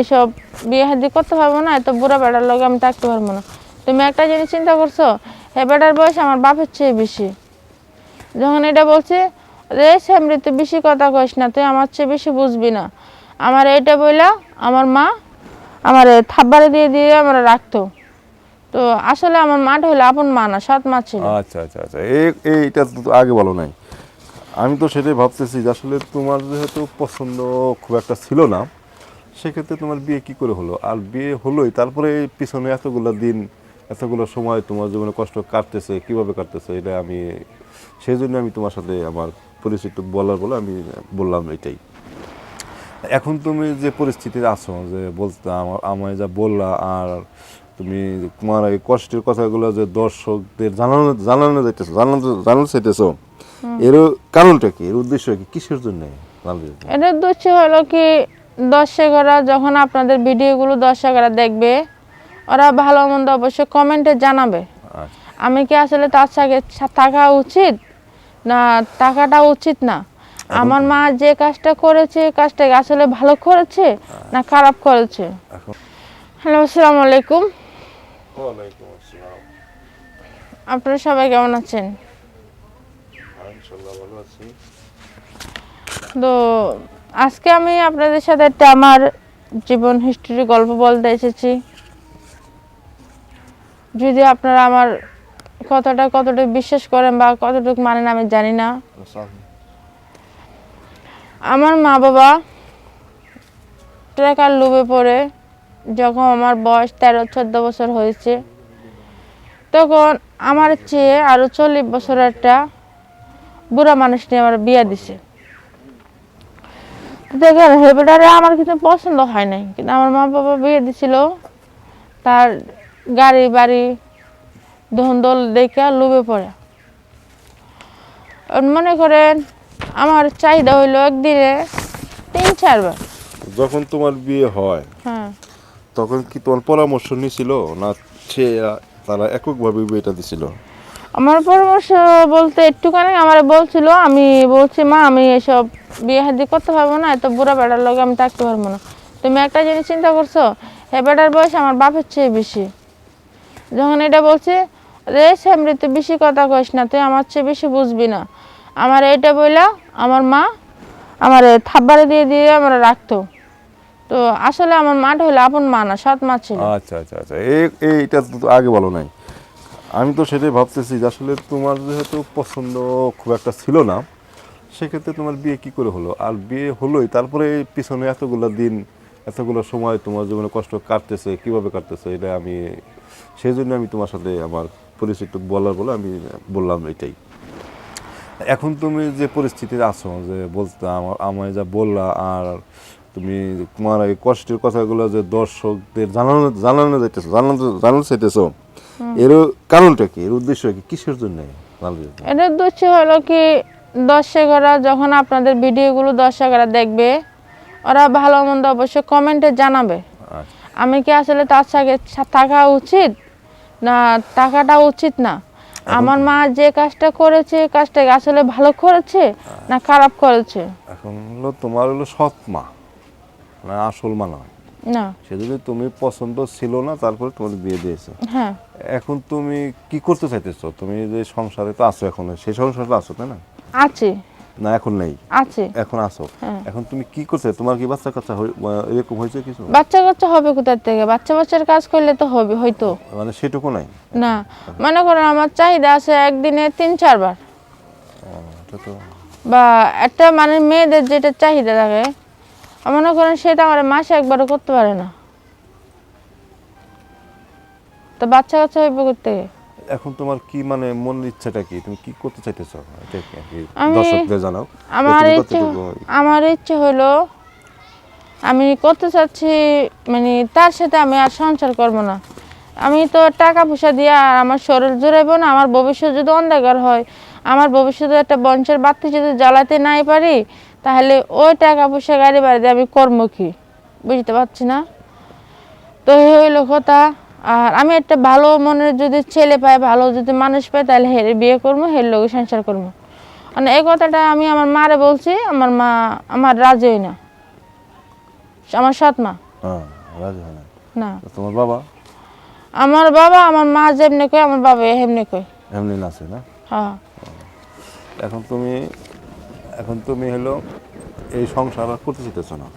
এসব বিয়ে হাদি করতে পারব না, এত বুড়া বেড়ার লগে আমি থাকতে পারব না। তুমি একটা জিনিস চিন্তা করছ হে বেটার বয়স আমার বাপের চেয়ে বেশি। যখন এটা বলছে, রে স্যামরি তুই বেশি কথা কইস না, তুই আমার চেয়ে বেশি বুঝবি না। আমার এইটা বইলা আমার মা আমার থাব্বারে দিয়ে দিয়ে আমার রাখতো। তো আসলে আমার মাটা হলো আপন মা না, সৎ মা ছিল। আচ্ছা আচ্ছা আচ্ছা। এই এইটা তো আগে বলো নাই। আমি তো সেটাই ভাবতেছি যে আসলে তোমার যেহেতু পছন্দ খুব একটা ছিল না সেক্ষেত্রে তোমার বিয়ে কি করে হলো? আর বিয়ে হলোই তারপরে পিছনে এতগুলো দিন এতগুলো সময় তোমার জীবনে কষ্ট কাটতেছে কীভাবে কাটতেছে এটা আমি সেই জন্য আমি তোমার সাথে আমার পরিচিত বলার বলে আমি বললাম এটাই। এখন তুমি যে পরিস্থিতিতে আছো যে বলতে আমার আমায় যা বললা আর তুমি তোমার এই কষ্টের কথাগুলো যে দর্শকদের জানানো জানানো যাইতেছো জানানো জানানো চাইতেছো এর কারণটা কি? এর উদ্দেশ্য কি? কিসের জন্য? এটার উদ্দেশ্য হলো কি দর্শকরা যখন আপনাদের ভিডিওগুলো দর্শকরা দেখবে ওরা ভালো মন্দ অবশ্যই কমেন্টে জানাবে। আচ্ছা। আমি কি আসলে তার সাথে থাকা উচিত? না টাকাটা উচিত না। আমার মা যে কাজটা করেছে কাজটা আসলে ভালো করেছে না খারাপ করেছে? হ্যালো আসসালামু আলাইকুম। আপনারা সবাই কেমন আছেন? তো আজকে আমি আপনাদের সাথে একটা আমার জীবন হিস্ট্রি গল্প বলতে এসেছি। যদি আপনারা আমার কথাটা কতটুকু বিশ্বাস করেন বা কতটুকু মানেন আমি জানি না। আমার মা বাবা টাকার লোভে পড়ে যখন আমার বয়স তেরো, চোদ্দ বছর হয়েছে। তখন আমার চেয়ে আরও চল্লিশ বছর একটা বুড়া মানুষ নিয়ে আমার বিয়ে দিছে। দেখেন হেবেটারে আমার কিন্তু পছন্দ হয় নাই কিন্তু আমার মা বাবা বিয়ে দিছিল। তার গাড়ি বাড়ি ধন্দল দেখে লোভে পড়ে। মনে করেন আমার চাহিদা হইল একদিনে তিন চারবার যখন তোমার বিয়ে হয় হ্যাঁ। তখন কি তোমার পরামর্শ নিছিল না সে তারা এককভাবে বিয়েটা দিছিল? আমার পরামর্শ বলতে একটুখানি আমার বলছিল, আমি বলছি, মা, আমি এসব বিয়ে হাদি করতে পারব না, এত বুড়া বেড়ার লগে আমি থাকতে পারব না। তুমি একটা জিনিস চিন্তা করছ হে বেটার বয়স আমার বাপের চেয়ে বেশি। যখন এটা বলছে, রে স্যামরি তুই বেশি কথা কইস না, তুই আমার চেয়ে বেশি বুঝবি না। আমার এইটা বইলা আমার মা আমার থাব্বারে দিয়ে দিয়ে আমার রাখতো। তো আসলে আমার মাটা হলো আপন মা না, সৎ মা ছিল। আচ্ছা আচ্ছা আচ্ছা এই এইটা তো আগে বলো নাই। আমি তো সেটাই ভাবতেছি যে আসলে তোমার যেহেতু পছন্দ খুব একটা ছিল না, সেক্ষেত্রে তোমার বিয়ে কি করে হলো? আর বিয়ে হলোই, তারপরে পিছনে এতগুলো দিন, এতগুলো সময় তোমার জীবনে কষ্ট কাটতেছে, কীভাবে কাটতেছে এটা আমি সেই জন্য আমি তোমার সাথে আমার পরিচিত বলার বলে আমি বললাম এটাই। এখন তুমি যে পরিস্থিতিতে আছো, যে বলতে আমার, আমায় যা বললা আর তুমি তোমার এই কষ্টের কথাগুলো যে দর্শকদের জানানো জানানো যাইতেছো জানানো জানানো চাইতেছো এর কারণটা কি? এর উদ্দেশ্য কি? কিসের জন্য? এটার উদ্দেশ্য হলো কি দর্শকরা যখন আপনাদের ভিডিওগুলো দর্শকরা দেখবে ওরা ভালো মন্দ অবশ্যই কমেন্টে জানাবে। আচ্ছা। আমি কি আসলে তার সাথে থাকা উচিত? না টাকাটা উচিত না। আমার মা যে কাজটা করেছে কাজটা আসলে ভালো করেছে না খারাপ করেছে? এখন হলো তোমার হলো সৎ মা। না আসল মা নয় না। সেজন্য তুমি পছন্দ ছিল না তারপরে তোমার বিয়ে দিয়েছে। হ্যাঁ। এখন তুমি কি করতে চাইতেছো? তুমি যে সংসারে তো আছো এখন সেই সংসারে আছো তাই না? আছে। না এখন নেই? আছে। এখন আসো হ্যাঁ। এখন তুমি কি করছ তোমার কি বাচ্চা কাচ্চা এরকম হয়েছে কিছু? বাচ্চা কাচ্চা হবে কোথার থেকে? বাচ্চা বাচ্চার কাজ করলে তো হবে হয়তো। মানে সেটুকু নাই? না। মনে করেন আমার চাহিদা আছে একদিনে তিন চারবার বা একটা মানে মেয়েদের যেটা চাহিদা থাকে মনে করেন সেটা আমার মাসে একবারও করতে পারে না। তো বাচ্চা কাচ্চা হইবে করতে এখন তোমার কি মানে মনের ইচ্ছাটা কি? তুমি কি করতে চাইতেছো? দর্শকদের জানাও। আমার ইচ্ছে আমার ইচ্ছে হলো আমি করতে চাচ্ছি মানে তার সাথে আমি আর সংসার করব না। আমি তো টাকা পয়সা দিয়ে আর আমার শরীর জোরাইব না আমার ভবিষ্যৎ যদি অন্ধকার হয় আমার ভবিষ্যতে একটা বংশের বাতি যদি জ্বালাতে নাই পারি তাহলে ওই টাকা পয়সা গাড়ি বাড়ি আমি কর্ম কি? বুঝতে পারছি না? তো এই হইল কথা। আর আমি একটা ভালো মনের যদি ছেলে পাই ভালো যদি মানুষ পাই তাহলে হেরে বিয়ে করব হের লোক সংসার করব। মানে এই কথাটা আমি আমার মারে বলছি আমার মা আমার রাজি হই না। আমার সৎ মা। হ্যাঁ না। না। তোমার বাবা? আমার বাবা আমার মা যেমনি কয় আমার বাবা এমনি কয়। এমনি নাচে না? হ্যাঁ। এখন তুমি এখন তুমি হলো এই সংসার আর করতে চাইতেছো না।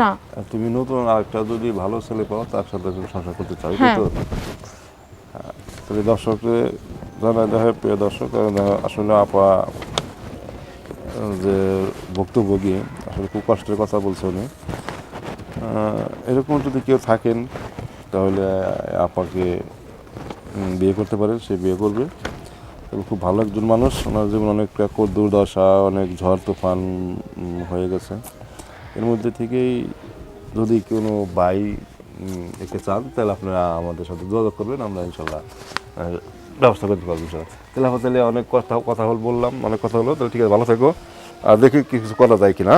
না। তুমি নতুন আরেকটা যদি ভালো ছেলে পাও তার সাথে তুমি সংসার করতে চাও হ্যাঁ। তো। তাহলে দর্শককে জানা দেখে প্রিয় দর্শক আসলে আপা যে ভুক্তভোগী আসলে খুব কষ্টের কথা বলছে উনি। এরকম যদি কেউ থাকেন তাহলে আপাকে বিয়ে করতে পারেন সে বিয়ে করবে। এবং খুব ভালো একজন মানুষ। ওনার জীবন অনেক দুর্দশা, অনেক ঝড় তুফান হয়ে গেছে। এর মধ্যে থেকেই যদি কোনো বাই একে চান, তাহলে আপনারা আমাদের সাথে যোগাযোগ করবেন। আমরা ইনশাল্লাহ ব্যবস্থা করতে পারব ইনশাল্লাহ। তাহলে তাহলে অনেক কথা কথা বললাম, অনেক কথা হলো। তাহলে ঠিক আছে, ভালো থেকো। আর দেখি কিছু করা যায় কি না